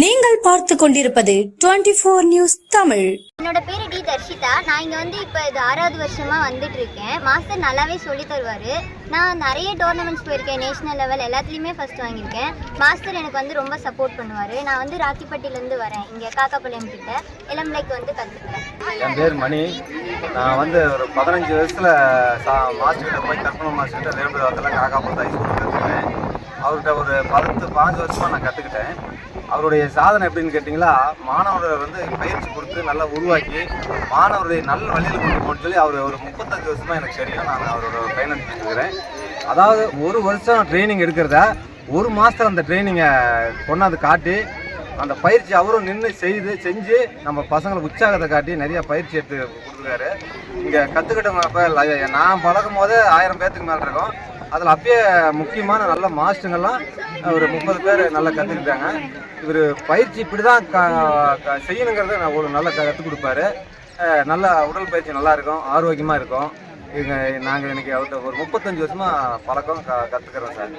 நீங்கள் பார்த்து கொண்டிருப்பது டுவெண்டி போர் நியூஸ் தமிழ். என்னோட பேர் டி தர்ஷிதா. நான் இங்கே வந்து இப்போ இது ஆறாவது வருஷமாக வந்துட்டு இருக்கேன் மாஸ்டர் நல்லாவே சொல்லி தருவார். நான் நிறைய டோர்னமெண்ட்ஸ் போயிருக்கேன் நேஷனல் லெவல் எல்லாத்துலேயுமே ஃபர்ஸ்ட் வாங்கியிருக்கேன். மாஸ்டர் எனக்கு வந்து ரொம்ப சப்போர்ட் பண்ணுவார். நான் வந்து ராக்கிப்பட்டிலேருந்து வரேன். இங்கே காக்காப்பாளையம் கிட்ட. இளம்பிள்ளைக்கு வந்து கற்றுக்கிறேன் என் பேர் மணி. நான் வந்து ஒரு பதினஞ்சு வயசில் சா மாஸ்டர்கிட்ட போய் கற்பனை மாஸ்டர்கிட்ட வேம்புதாத்தில் காக்காபுரத்து ஹைஸ்கூலில் கற்றுக்கிட்டேன் அவர்கிட்ட ஒரு பத்து பாஞ்சு வருஷமாக நான் கற்றுக்கிட்டேன் அவருடைய சாதனை எப்படின்னு கேட்டிங்களா மாணவரை வந்து பயிற்சி கொடுத்து நல்லா உருவாக்கி மாணவருடைய நல்ல வழியில் கொண்டு போகணும்னு சொல்லி அவர் ஒரு முப்பத்தஞ்சு வருஷமாக எனக்கு தெரியும் நான் அவரோட பயணம் அதாவது ஒரு வருஷம் ட்ரைனிங் எடுக்கிறத ஒரு மாதத்தில் அந்த ட்ரைனிங்கை கொண்டாந்து காட்டி அந்த பயிற்சி அவரும் நின்று செய்து செஞ்சு நம்ம பசங்களுக்கு உற்சாகத்தை காட்டி நிறைய பயிற்சி எடுத்து கொடுத்துருக்காரு. இங்கே கற்றுக்கிட்டவங்க இப்போ நான் பழகும் போது ஆயிரம் பேர்த்துக்கு மேலே இருக்கும். அதில் அப்பயே முக்கியமான நல்ல மாஸ்டருங்கெல்லாம் ஒரு முப்பது பேர் நல்லா கற்றுக்கிட்டாங்க இவர் பயிற்சி இப்படி தான் க க- செய்யணுங்கிறத நான் ஒரு நல்லா கற்றுக் கொடுப்பாரு. நல்லா நல்ல உடல் பயிற்சி நல்லா இருக்கும் ஆரோக்கியமாக இருக்கும். இவங்க நாங்கள் எனக்கு அவர்கிட்ட ஒரு முப்பத்தஞ்சு வருஷமாக பழக்கம் க கற்றுக்கிறோம் சார்.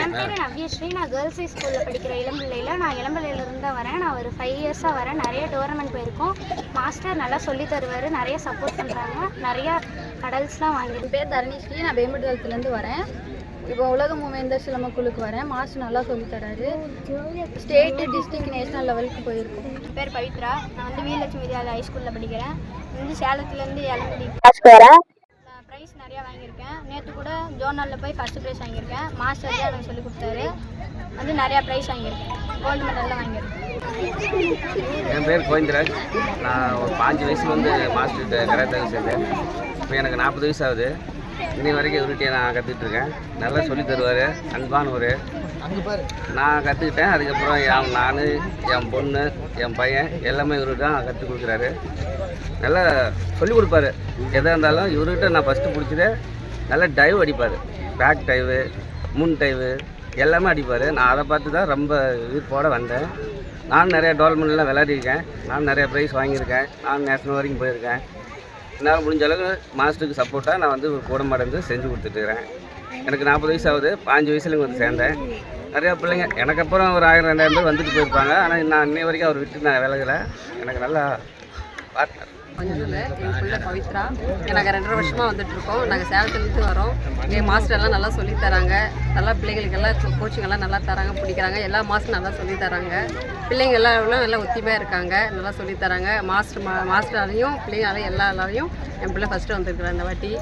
என் பேர் நவ்யஸ்ரீ நான் கேர்ள்ஸ் ஹை ஸ்கூலில் படிக்கிற இளம்பிள்ளையில் நான் இளம்பிள்ளையிலேருந்து தான் வரேன். நான் ஒரு ஃபைவ் இயர்ஸாக வரேன். நிறைய டோர்னமெண்ட் போயிருக்கோம். மாஸ்டர் நல்லா சொல்லி தருவார். நிறைய சப்போர்ட் பண்ணுறாங்க நிறையா கடல்ஸ்லாம் வாங்கியிருக்கேன் பேர் தரணிஸ்ரீ நான் பேம்பட்டுலத்துலேருந்து வரேன். இப்போ உலக மூவேந்தர் சிலமக்குழுக்கு வரேன். மாஸ்டர் நல்லா சொல்லி தராரு. ஸ்டேட்டு டிஸ்ட்ரிக்ட் நேஷனல் லெவலுக்கு போயிருக்கோம். என் பேர் பவித்ரா. நான் வந்து வீரலட்சுமி வித்யாலயா ஹைஸ்கூலில் படிக்கிறேன். வந்து சேலத்துலேருந்து இளம்பிள்ளை நான் ப்ரைஸ் நிறையா வாங்கியிருக்கேன். நேற்று கூட ஜோனலில் போய் ஃபஸ்ட்டு ப்ரைஸ் வாங்கியிருக்கேன். மாஸ்டர் தான் எனக்கு சொல்லி கொடுத்தாரு. வந்து நிறையா ப்ரைஸ் வாங்கியிருக்கேன். கோல்டு மெடல்லாம் வாங்கியிருக்கேன். என் பேர் கோவிந்தராஜ். நான் ஒரு பாஞ்சு வயசுல வந்து மாஸ்டர் கராத்தே சேர்ந்தேன் இப்போ எனக்கு நாற்பது வயசு ஆகுது. இன்னை வரைக்கும் இவர்கிட்ட நான் கற்றுக்கிட்டு இருக்கேன் நல்லா சொல்லி தருவார். அன்பானவர். நான் கற்றுக்கிட்டேன் அதுக்கப்புறம் என் நான் என் பொண்ணு என் பையன் எல்லாமே இவரு தான் கற்றுக் கொடுக்குறாரு. நல்லா சொல்லிக் கொடுப்பாரு. எதாக இருந்தாலும் இவர்கிட்ட நான் ஃபஸ்ட்டு பிடிச்சது நல்லா டைவ் அடிப்பார். பேக் டைவு முன் டைவு எல்லாமே அடிப்பார். நான் அதை பார்த்து தான் ரொம்ப ஈர்ப்போடு வந்தேன். நான் நிறைய டோர்னமெண்ட்லாம் விளையாடிருக்கேன். நான் நிறைய ப்ரைஸ் வாங்கியிருக்கேன். நான் நேஷனல் வரைக்கும் போயிருக்கேன். என்னால் முடிஞ்ச அளவுக்கு மாஸ்டருக்கு சப்போர்ட்டாக நான் வந்து கூட மடந்து செஞ்சு கொடுத்துட்டுருக்கிறேன். எனக்கு நாற்பது வயசு ஆகுது. பாஞ்சு வயசுல இங்கே வந்து சேர்ந்தேன். நிறையா பிள்ளைங்க எனக்கு அப்புறம் ஒரு ஆயிரம் ரெண்டாயிரம் பேர் வந்துட்டு போயிருப்பாங்க. ஆனால் நான் இன்னை வரைக்கும் அவர் விட்டு நான் விலகலை எனக்கு நல்லா பார்ட்னர் மஞ்சுள எங்கள் பிள்ளை பவித்ரா. நாங்கள் ரெண்டரை வருஷமாக வந்துட்டுருக்கோம். நாங்கள் சேலத்துலேருந்து வரோம். எங்கள் மாஸ்டர் எல்லாம் நல்லா சொல்லித் தராங்க. நல்லா பிள்ளைகளுக்கெல்லாம் கோச்சிங் எல்லாம் நல்லா தராங்க பிடிக்கிறாங்க. எல்லா மாஸ்டரும் நல்லா சொல்லி தராங்க. பிள்ளைங்க எல்லாரும் நல்லா ஒத்திமையாக இருக்காங்க நல்லா சொல்லித் தராங்க. மாஸ்டர் மா மாஸ்டராலையும் பிள்ளைங்களாலையும் எல்லாராலையும் என் பிள்ளை ஃபஸ்ட்டு வந்திருக்கிறேன் இந்த வாட்டி.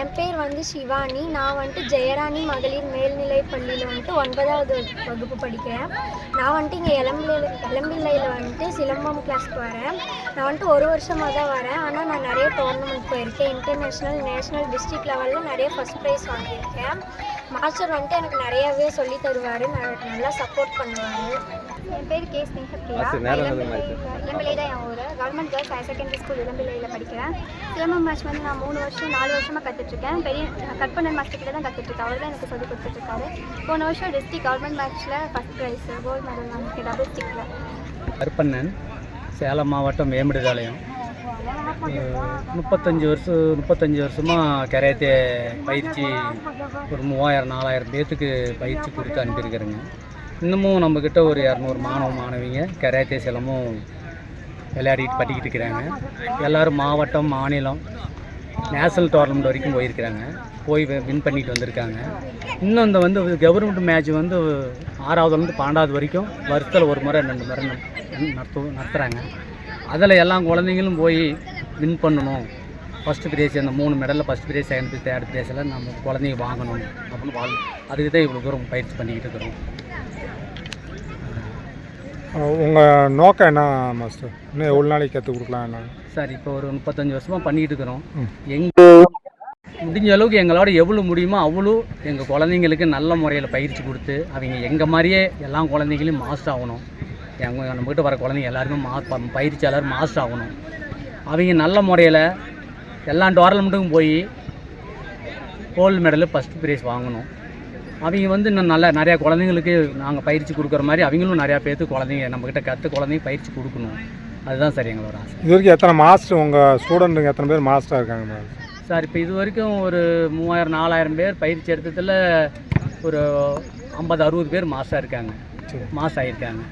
என் பேர் வந்து சிவானி நான் வந்துட்டு ஜெயராணி மகளிர் மேல்நிலை பள்ளியில் வந்துட்டு ஒன்பதாவது வகுப்பு படிக்கிறேன். நான் வந்துட்டு இங்கே எலம்பில் இளம்பிள்ளையில் வந்துட்டு சிலம்பம் கிளாஸ்க்கு வரேன். நான் வந்துட்டு ஒரு வருஷமாக தான் வரேன். ஆனால் நான் நிறைய டோர்னமெண்ட் போயிருக்கேன். இன்டர்நேஷ்னல் நேஷ்னல் டிஸ்ட்ரிக்ட் லெவலில் நிறைய ஃபஸ்ட் ப்ரைஸ் வாங்கியிருக்கேன். மாஸ்டர் வந்துட்டு எனக்கு நிறையாவே சொல்லி தருவார். நல்லா சப்போர்ட் பண்ணுவார். என் பேர் கே ஸ்னேகப்பிரியா மாஸ்டர் நேரம் வந்து மாஸ்டர். இளம்பிள்ளை தான் என் ஊர். Government girls higher secondary school இளம்பிள்ளையில் படிக்கிறேன். சிலம்பம் மேட்ச் வந்து நான் மூணு வருஷம் நாலு வருஷமாக கற்றுட்ருக்கேன் பெரிய கற்பனை மாஸ்டர் கிட்ட தான் கற்றுட்ருக்கேன் அவர் தான் எனக்கு சொல்லி கொடுத்துட்ருக்காரு. போன வருஷம் டிஸ்ட்ரிக்ட் கவர்மெண்ட் மேட்ச்சில் ஃபஸ்ட் ப்ரைஸ் கோல்டு மெடல் வாங்கியிருக்கேன் டபுள் ஸ்டிக்கில் கருப்பண்ணன் சேலம் மாவட்டம் வேம்படுதாலயம் முப்பத்தஞ்சு வருஷம் முப்பத்தஞ்சு வருஷமாக கராத்தே பயிற்சி ஒரு மூவாயிரம் நாலாயிரம் பேர்த்துக்கு பயிற்சி கொடுத்து அனுப்பியிருக்கிறேங்க. இன்னமும் நம்மக்கிட்ட ஒரு இரநூறு மாணவ மாணவிங்க கராத்தே சிலமும் விளையாடிட்டு பண்ணிக்கிட்டு இருக்கிறாங்க. எல்லோரும் மாவட்டம் மாநிலம் நேஷனல் டோர்னமெண்ட் வரைக்கும் போயிருக்கிறாங்க. போய் வின் பண்ணிட்டு வந்திருக்காங்க. இன்னும் இந்த வந்து கவர்மெண்ட் மேட்ச் வந்து ஆறாவதுலேருந்து பன்னெண்டாவது வரைக்கும் வருஷத்தில் ஒரு முறை ரெண்டு முறை நடத்து நடத்துகிறாங்க அதில் எல்லா குழந்தைங்களும் போய் வின் பண்ணணும். ஃபஸ்ட் ப்ரைஸ் அந்த மூணு மெடலில் first prize second prize third prize எல்லாம் நம்ம குழந்தைங்க வாங்கணும் அப்படின்னு வாழ் அதுக்கு தான் இவ்வளோ தூரம் பயிற்சி பண்ணிக்கிட்டு இருக்கிறோம். உங்கள் நோக்கம் என்ன மாஸ்டர் இன்னும் எவ்வளோ நாளைக்கு கற்றுக் கொடுக்கலாம் என்ன? சார் இப்போ ஒரு முப்பத்தஞ்சு வருஷமாக பண்ணிக்கிட்டு இருக்கிறோம். ம். எங்க முடிஞ்ச அளவுக்கு எங்களோட எவ்வளோ முடியுமோ அவ்வளோ எங்கள் குழந்தைங்களுக்கு நல்ல முறையில் பயிற்சி கொடுத்து அவங்க எங்கள் மாதிரியே எல்லா குழந்தைங்களையும் மாஸ்டர் ஆகணும். எங்கள் நம்மக்கிட்ட வர குழந்தைங்க எல்லாருமே மா பயிற்சியாளர் மாஸ்டர் ஆகணும். அவங்க நல்ல முறையில் எல்லா டோர்னமெண்ட்டுக்கும் போய் கோல்டு மெடலு ஃபஸ்ட் ப்ரைஸ் வாங்கணும். அவங்க வந்து இன்னும் நல்ல நிறையா குழந்தைங்களுக்கு நாங்கள் பயிற்சி கொடுக்குற மாதிரி அவங்களும் நிறையா பேர்த்து குழந்தைங்க நம்மக்கிட்ட கற்று குழந்தைங்க பயிற்சி கொடுக்கணும். அதுதான் சார் எங்களோட ஆசை. இது வரைக்கும் எத்தனை மாஸ்டர் உங்கள் ஸ்டூடெண்ட்டுங்க எத்தனை பேர் மாஸ்டராக இருக்காங்க சார் இப்போ இது வரைக்கும் ஒரு மூவாயிரம் நாலாயிரம் பேர் பயிற்சி எடுத்ததில் ஒரு ஐம்பது அறுபது பேர் மாஸ்டர் இருக்காங்க. மாஸ் ஆகியிருக்காங்க